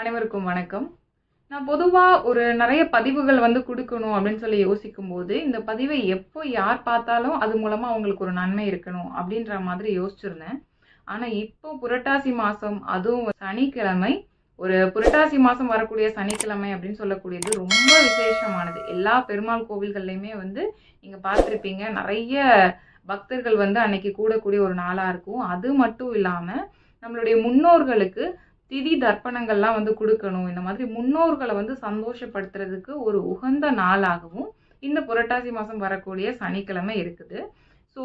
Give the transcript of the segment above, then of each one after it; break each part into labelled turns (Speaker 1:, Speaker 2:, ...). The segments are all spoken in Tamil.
Speaker 1: அனைவருக்கும் வணக்கம். நான் பொதுவாக ஒரு நிறைய பதிவுகள் வந்து கொடுக்கணும் அப்படின்னு சொல்லி யோசிக்கும் போது இந்த பதிவை எப்போ யார் பார்த்தாலும் அது மூலமாக அவங்களுக்கு ஒரு நன்மை இருக்கணும் அப்படின்ற மாதிரி யோசிச்சிருந்தேன். ஆனால் இப்போ புரட்டாசி மாதம் அதுவும் சனிக்கிழமை ஒரு புரட்டாசி மாதம் வரக்கூடிய சனிக்கிழமை அப்படின்னு சொல்லக்கூடியது ரொம்ப விசேஷமானது. எல்லா பெருமாள் கோவில்கள்லையுமே வந்து நீங்கள் பார்த்துருப்பீங்க நிறைய பக்தர்கள் வந்து அன்னைக்கு கூடக்கூடிய ஒரு நாளாக இருக்கும். அது மட்டும் இல்லாமல் நம்மளுடைய முன்னோர்களுக்கு திதி தர்ப்பணங்கள்லாம் வந்து கொடுக்கணும். இந்த மாதிரி முன்னோர்களை வந்து சந்தோஷப்படுத்துறதுக்கு ஒரு உகந்த நாளாகவும் இந்த புரட்டாசி மாதம் வரக்கூடிய சனிக்கிழமை இருக்குது. ஸோ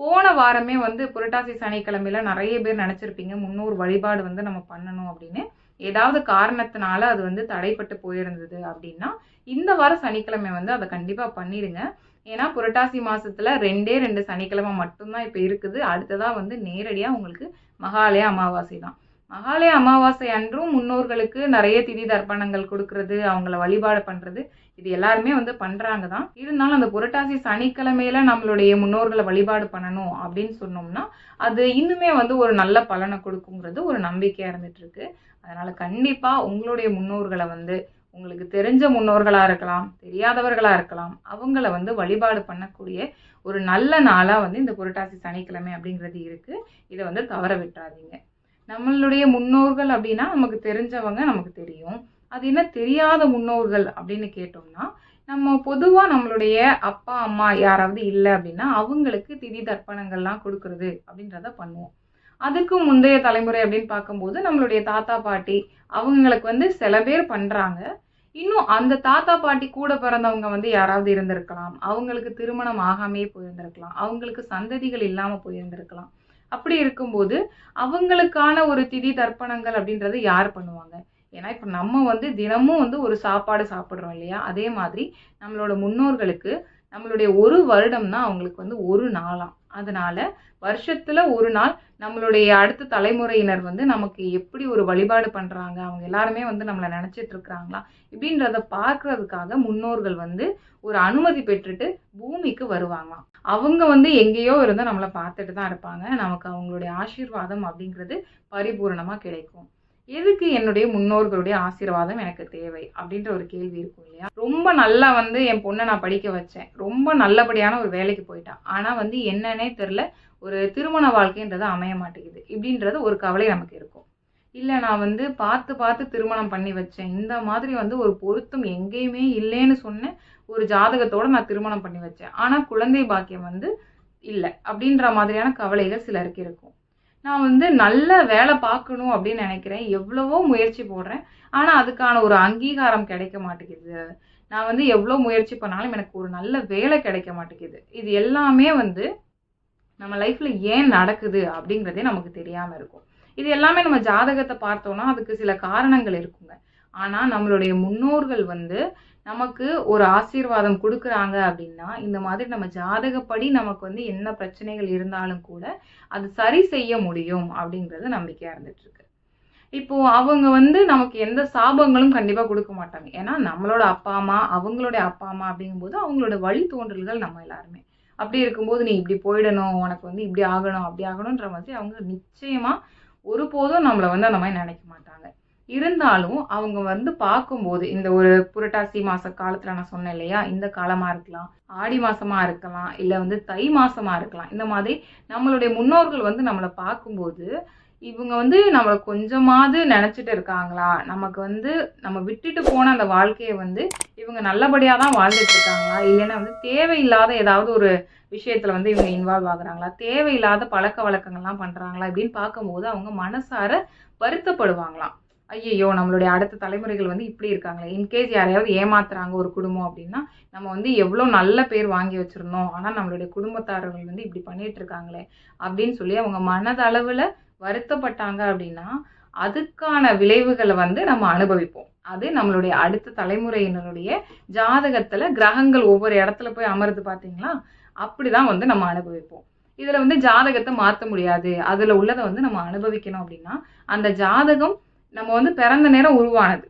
Speaker 1: போன வாரமே வந்து புரட்டாசி சனிக்கிழமையில நிறைய பேர் நினச்சிருப்பீங்க முன்னோர் வழிபாடு வந்து நம்ம பண்ணணும் அப்படின்னு. ஏதாவது காரணத்தினால அது வந்து தடைப்பட்டு போயிருந்தது அப்படின்னா இந்த வாரம் சனிக்கிழமை வந்து அதை கண்டிப்பாக பண்ணிடுங்க. ஏன்னா புரட்டாசி மாதத்தில் ரெண்டே ரெண்டு சனிக்கிழமை மட்டும்தான் இப்போ இருக்குது. அடுத்ததாக வந்து நேரடியாக உங்களுக்கு மகாலய அமாவாசை தான். மகாலய அமாவாசை அன்றும் முன்னோர்களுக்கு நிறைய திதி தர்ப்பணங்கள் கொடுக்கறது அவங்கள வழிபாடு பண்றது. இது எல்லாருமே வந்து பண்றாங்க தான் இருந்தாலும் அந்த புரட்டாசி சனிக்கிழமையில நம்மளுடைய முன்னோர்களை வழிபாடு பண்ணணும் அப்படின்னு சொன்னோம்னா அது இன்னுமே வந்து ஒரு நல்ல பலனை கொடுக்குங்கிறது ஒரு நம்பிக்கையா இருந்துட்டு இருக்கு அதனால கண்டிப்பா உங்களுடைய முன்னோர்களை வந்து உங்களுக்கு தெரிஞ்ச முன்னோர்களா இருக்கலாம் தெரியாதவர்களா இருக்கலாம் அவங்கள வந்து வழிபாடு பண்ணக்கூடிய ஒரு நல்ல நாளா வந்து இந்த புரட்டாசி சனிக்கிழமை அப்படிங்கிறது இருக்கு. இதை வந்து தவற விட்டுறாதீங்க. நம்மளுடைய முன்னோர்கள் அப்படின்னா நமக்கு தெரிஞ்சவங்க நமக்கு தெரியும். அது என்ன தெரியாத முன்னோர்கள் அப்படின்னு கேட்டோம்னா நம்ம பொதுவாக நம்மளுடைய அப்பா அம்மா யாராவது இல்லை அப்படின்னா அவங்களுக்கு திதி தர்ப்பணங்கள்லாம் கொடுக்கறது அப்படின்றத பண்ணுவோம். அதுக்கு முந்தைய தலைமுறை அப்படின்னு பார்க்கும்போது நம்மளுடைய தாத்தா பாட்டி அவங்களுக்கு வந்து சில பேர் பண்ணுறாங்க இன்னும் அந்த தாத்தா பாட்டி கூட பிறந்தவங்க வந்து யாராவது இருந்திருக்கலாம். அவங்களுக்கு திருமணம் ஆகாமே போயிருந்திருக்கலாம். அவங்களுக்கு சந்ததிகள் இல்லாமல் போயிருந்திருக்கலாம். அப்படி இருக்கும்போது அவங்களுக்கான ஒரு திதி தர்ப்பணங்கள் அப்படின்றது யார் பண்ணுவாங்க? ஏன்னா இப்போ நம்ம வந்து தினமும் வந்து ஒரு சாப்பாடு சாப்பிட்றோம் இல்லையா? அதே மாதிரி நம்மளோட முன்னோர்களுக்கு நம்மளுடைய ஒரு வருடம் தான் அவங்களுக்கு வந்து ஒரு நாளாம் அதனால வருஷத்துல ஒரு நாள் நம்மளுடைய அடுத்த தலைமுறையினர் வந்து நமக்கு எப்படி ஒரு வழிபாடு பண்றாங்க? அவங்க எல்லாருமே வந்து நம்மளை நினைச்சிட்டு இருக்கிறாங்களா? இப்படின்றத பார்க்கறதுக்காக முன்னோர்கள் வந்து ஒரு அனுமதி பெற்றுட்டு பூமிக்கு வருவாங்களாம். அவங்க வந்து எங்கேயோ இருந்து நம்மளை பார்த்துட்டு தான் இருப்பாங்க. நமக்கு அவங்களுடைய ஆசீர்வாதம் அப்படிங்கிறது பரிபூர்ணமா கிடைக்கும். எதுக்கு என்னுடைய முன்னோர்களுடைய ஆசீர்வாதம் எனக்கு தேவை அப்படின்ற ஒரு கேள்வி இருக்கும் இல்லையா? ரொம்ப நல்லா வந்து என் பொண்ணை நான் படிக்க வச்சேன். ரொம்ப நல்லபடியான ஒரு வேலைக்கு போயிட்டான் ஆனால் வந்து என்னன்னே தெரில ஒரு திருமண வாழ்க்கைன்றது அமைய மாட்டேங்குது. இப்படின்றது ஒரு கவலை நமக்கு இருக்கும். இல்லை நான் வந்து பார்த்து பார்த்து திருமணம் பண்ணி வச்சேன். இந்த மாதிரி வந்து ஒரு பொருத்தம் எங்கேயுமே இல்லைன்னு சொன்ன ஒரு ஜாதகத்தோட நான் திருமணம் பண்ணி வச்சேன். ஆனால் குழந்தை பாக்கியம் வந்து இல்லை அப்படின்ற மாதிரியான கவலைகள் சிலருக்கு இருக்கும். நான் வந்து நல்ல வேலை பார்க்கணும் அப்படின்னு நினைக்கிறேன். எவ்வளவோ முயற்சி போடுறேன். ஆனால் அதுக்கான ஒரு அங்கீகாரம் கிடைக்க மாட்டேங்குது. நான் வந்து எவ்வளோ முயற்சி பண்ணாலும் எனக்கு ஒரு நல்ல வேலை கிடைக்க மாட்டேங்குது. இது எல்லாமே வந்து நம்ம லைஃப்பில் ஏன் நடக்குது அப்படிங்கிறதே நமக்கு தெரியாமல் இருக்கும். இது எல்லாமே நம்ம ஜாதகத்தை பார்த்தோம்னா அதுக்கு சில காரணங்கள் இருக்குங்க. ஆனால் நம்மளுடைய முன்னோர்கள் வந்து நமக்கு ஒரு ஆசீர்வாதம் கொடுக்குறாங்க அப்படின்னா இந்த மாதிரி நம்ம ஜாதகப்படி நமக்கு வந்து என்ன பிரச்சனைகள் இருந்தாலும் கூட அது சரி செய்ய முடியும் அப்படிங்கிறது நம்பிக்கையாக இருந்துட்டுருக்கு. இப்போ அவங்க வந்து நமக்கு எந்த சாபங்களும் கண்டிப்பாக கொடுக்க மாட்டாங்க. ஏன்னா நம்மளோட அப்பா அம்மா அவங்களுடைய அப்பா அம்மா அப்படிங்கும்போது அவங்களோட வழித்தோன்றல்கள் நம்ம எல்லாருமே. அப்படி இருக்கும்போது நீ இப்படி போயிடணும் உனக்கு வந்து இப்படி ஆகணும் அப்படி ஆகணுன்ற மாதிரி அவங்க நிச்சயமாக ஒருபோதும் நம்மளை வந்து அந்த மாதிரி நினைக்க மாட்டாங்க. இருந்தாலும் அவங்க வந்து பார்க்கும்போது இந்த ஒரு புரட்டாசி மாச காலத்துல நான் சொன்னேன் இல்லையா இந்த காலமா இருக்கலாம் ஆடி மாசமா இருக்கலாம் இல்ல வந்து தை மாசமா இருக்கலாம் இந்த மாதிரி நம்மளுடைய முன்னோர்கள் வந்து நம்மளை பார்க்கும்போது இவங்க வந்து நம்மளை கொஞ்சமாவது நினைச்சிட்டு இருக்காங்களா? நமக்கு வந்து நம்ம விட்டுட்டு போன அந்த வாழ்க்கையை வந்து இவங்க நல்லபடியா தான் வாழ்ந்துட்டு இருக்காங்களா? இல்லைன்னா வந்து தேவையில்லாத ஏதாவது ஒரு விஷயத்துல வந்து இவங்க இன்வால்வ் ஆகுறாங்களா? தேவையில்லாத பழக்க வழக்கங்கள்லாம் பண்றாங்களா? இப்படின்னு பார்க்கும்போது அவங்க மனசார வருத்தப்படுவாங்களாம். ஐயையோ நம்மளுடைய அடுத்த தலைமுறைகள் வந்து இப்படி இருக்காங்களே. இன்கேஸ் யாரையாவது ஏமாத்துறாங்க ஒரு குடும்பம் அப்படின்னா நம்ம வந்து எவ்வளோ நல்ல பேர் வாங்கி வச்சுருந்தோம் ஆனால் நம்மளுடைய குடும்பத்தாரர்கள் வந்து இப்படி பண்ணிட்டு இருக்காங்களே அப்படின்னு சொல்லி அவங்க மனதளவில் வருத்தப்பட்டாங்க அப்படின்னா அதுக்கான விளைவுகளை வந்து நம்ம அனுபவிப்போம். அது நம்மளுடைய அடுத்த தலைமுறையினருடைய ஜாதகத்துல கிரகங்கள் ஒவ்வொரு இடத்துல போய் அமருது பார்த்தீங்களா அப்படிதான் வந்து நம்ம அனுபவிப்போம். இதுல வந்து ஜாதகத்தை மாற்ற முடியாது. அதுல உள்ளதை வந்து நம்ம அனுபவிக்கணும் அப்படின்னா அந்த ஜாதகம் நம்ம வந்து பிறந்த நேரம் உருவானது.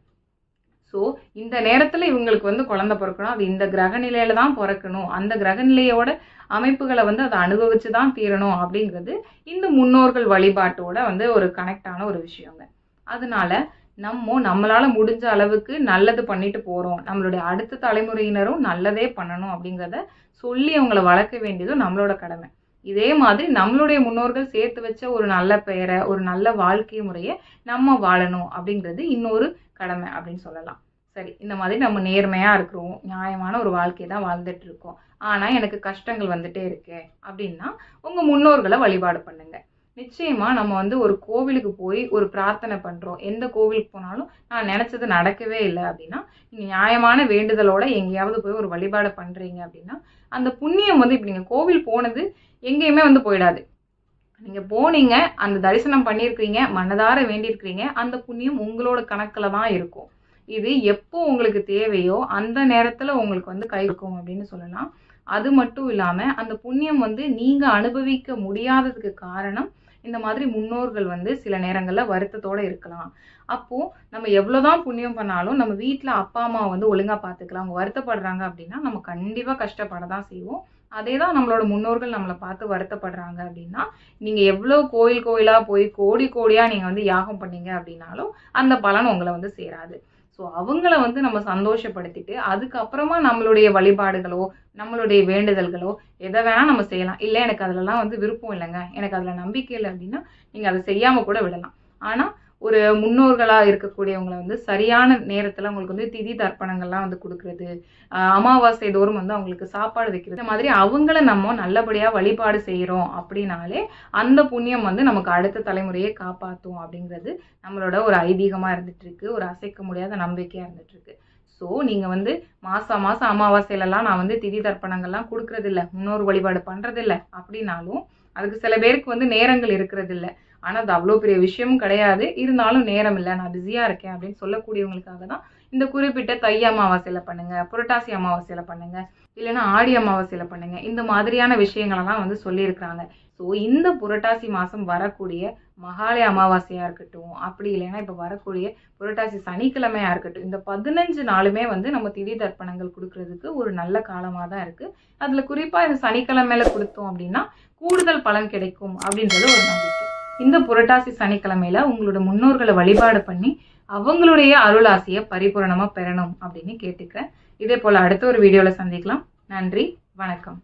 Speaker 1: ஸோ இந்த நேரத்தில் இவங்களுக்கு வந்து குழந்த பிறக்கணும். அது இந்த கிரக நிலையில தான் பிறக்கணும். அந்த கிரக நிலையோட அமைப்புகளை வந்து அதை அனுபவிச்சு தான் தீரணும் அப்படிங்கிறது இந்த முன்னோர்கள் வழிபாட்டோட வந்து ஒரு கனெக்டான ஒரு விஷயங்க. அதனால நம்ம நம்மளால முடிஞ்ச அளவுக்கு நல்லது பண்ணிட்டு போறோம். நம்மளுடைய அடுத்த தலைமுறையினரும் நல்லதே பண்ணணும் அப்படிங்கிறத சொல்லி அவங்கள வளர்க்க வேண்டியதும் நம்மளோட கடமை. இதே மாதிரி நம்மளுடைய முன்னோர்கள் சேர்த்து வச்ச ஒரு நல்ல பெயரை ஒரு நல்ல வாழ்க்கை முறையை நம்ம வாழணும் அப்படிங்கிறது இன்னொரு கடமை அப்படின்னு சொல்லலாம். சரி இந்த மாதிரி நம்ம நேர்மையாக இருக்கிறோம் நியாயமான ஒரு வாழ்க்கையை தான் வாழ்ந்துட்டு இருக்கோம். ஆனால் எனக்கு கஷ்டங்கள் வந்துட்டே இருக்கு அப்படின்னா உங்கள் முன்னோர்களை வழிபாடு பண்ணுங்கள் நிச்சயமா நம்ம வந்து ஒரு கோவிலுக்கு போய் ஒரு பிரார்த்தனை பண்றோம். எந்த கோவிலுக்கு போனாலும் நான் நினைச்சது நடக்கவே இல்லை அப்படின்னா நீங்க நியாயமான வேண்டுதலோட எங்கேயாவது போய் ஒரு வழிபாடு பண்றீங்க அப்படின்னா அந்த புண்ணியம் வந்து இப்ப நீங்க கோவில் போனது எங்கேயுமே வந்து போயிடாது. நீங்க போனீங்க அந்த தரிசனம் பண்ணியிருக்கிறீங்க மனதார வேண்டியிருக்கிறீங்க அந்த புண்ணியம் உங்களோட கணக்குல தான் இருக்கும். இது எப்போ உங்களுக்கு தேவையோ அந்த நேரத்துல உங்களுக்கு வந்து கை கொடுக்கும் அப்படின்னு சொல்லலாம். அது மட்டும் இல்லாம அந்த புண்ணியம் வந்து நீங்க அனுபவிக்க முடியாததுக்கு காரணம் இந்த மாதிரி முன்னோர்கள் வந்து சில நேரங்களில் வருத்தத்தோடு இருக்கலாம். அப்போது நம்ம எவ்வளோதான் புண்ணியம் பண்ணாலும் நம்ம வீட்டில் அப்பா அம்மா வந்து ஒழுங்காக பார்த்துக்கலாம் அவங்க வருத்தப்படுறாங்க அப்படின்னா நம்ம கண்டிப்பாக கஷ்டப்பட தான் செய்வோம். அதே தான் நம்மளோட முன்னோர்கள் நம்மளை பார்த்து வருத்தப்படுறாங்க அப்படின்னா நீங்கள் எவ்வளோ கோயில் கோயிலாக போய் கோடி கோடியாக நீங்கள் வந்து யாகம் பண்ணீங்க அப்படின்னாலும் அந்த பலன் உங்களை வந்து சேராது. ஸோ அவங்கள வந்து நம்ம சந்தோஷப்படுத்திட்டு அதுக்கப்புறமா நம்மளுடைய வழிபாடுகளோ நம்மளுடைய வேண்டுதல்களோ எதை வேணால் நம்ம செய்யலாம். இல்லை எனக்கு அதுலலாம் வந்து விருப்பம் இல்லைங்க. எனக்கு அதில் நம்பிக்கை இல்லை அப்படின்னா நீங்கள் அதை செய்யாமல் கூட விடலாம். ஆனால் ஒரு முன்னோர்களாக இருக்கக்கூடியவங்களை வந்து சரியான நேரத்தில் அவங்களுக்கு வந்து திதி தர்ப்பணங்கள்லாம் வந்து கொடுக்கறது அமாவாசை தோறும் வந்து அவங்களுக்கு சாப்பாடு வைக்கிறது. இந்த மாதிரி அவங்கள நம்ம நல்லபடியாக வழிபாடு செய்கிறோம் அப்படின்னாலே அந்த புண்ணியம் வந்து நமக்கு அடுத்த தலைமுறையை காப்பாற்றும் அப்படிங்கிறது நம்மளோட ஒரு ஐதீகமாக இருந்துகிட்ருக்கு ஒரு அசைக்க முடியாத நம்பிக்கையாக இருந்துகிட்ருக்கு ஸோ நீங்கள் வந்து மாதம் மாதம் அமாவாசையிலலாம் நான் வந்து திதி தர்ப்பணங்கள்லாம் கொடுக்கறதில்ல முன்னோர் வழிபாடு பண்ணுறதில்ல அப்படின்னாலும் அதுக்கு சில பேருக்கு வந்து நேரங்கள் இருக்கிறதில்ல. ஆனால் அது அவ்வளோ பெரிய விஷயமும் கிடையாது. இருந்தாலும் நேரம் இல்லை நான் பிஸியாக இருக்கேன் அப்படின்னு சொல்லக்கூடியவங்களுக்காக தான் இந்த குறிப்பிட்ட தை அமாவாசையில் பண்ணுங்கள் புரட்டாசி அமாவாசையில் பண்ணுங்கள் இல்லைன்னா ஆடி அமாவாசையில் பண்ணுங்கள் இந்த மாதிரியான விஷயங்களெல்லாம் வந்து சொல்லியிருக்கிறாங்க. ஸோ இந்த புரட்டாசி மாதம் வரக்கூடிய மகாலய அமாவாசையாக இருக்கட்டும் அப்படி இல்லைன்னா இப்போ வரக்கூடிய புரட்டாசி சனிக்கிழமையாக இருக்கட்டும் இந்த பதினஞ்சு நாளுமே வந்து நம்ம திதி தர்ப்பணங்கள் கொடுக்கறதுக்கு ஒரு நல்ல காலமாக தான் இருக்குது அதில் குறிப்பாக இந்த சனிக்கிழமையில கொடுத்தோம் அப்படின்னா கூடுதல் பலன் கிடைக்கும் அப்படின்றது ஒரு நம்பிக்கை. இந்த புரட்டாசி சனிக்கிழமையில உங்களோட முன்னோர்களை வழிபாடு பண்ணி அவங்களுடைய அருளாசியை பரிபூரணமாக பெறணும் அப்படின்னு கேட்டுக்கிறேன். இதே போல் அடுத்த ஒரு வீடியோவில் சந்திக்கலாம். நன்றி வணக்கம்.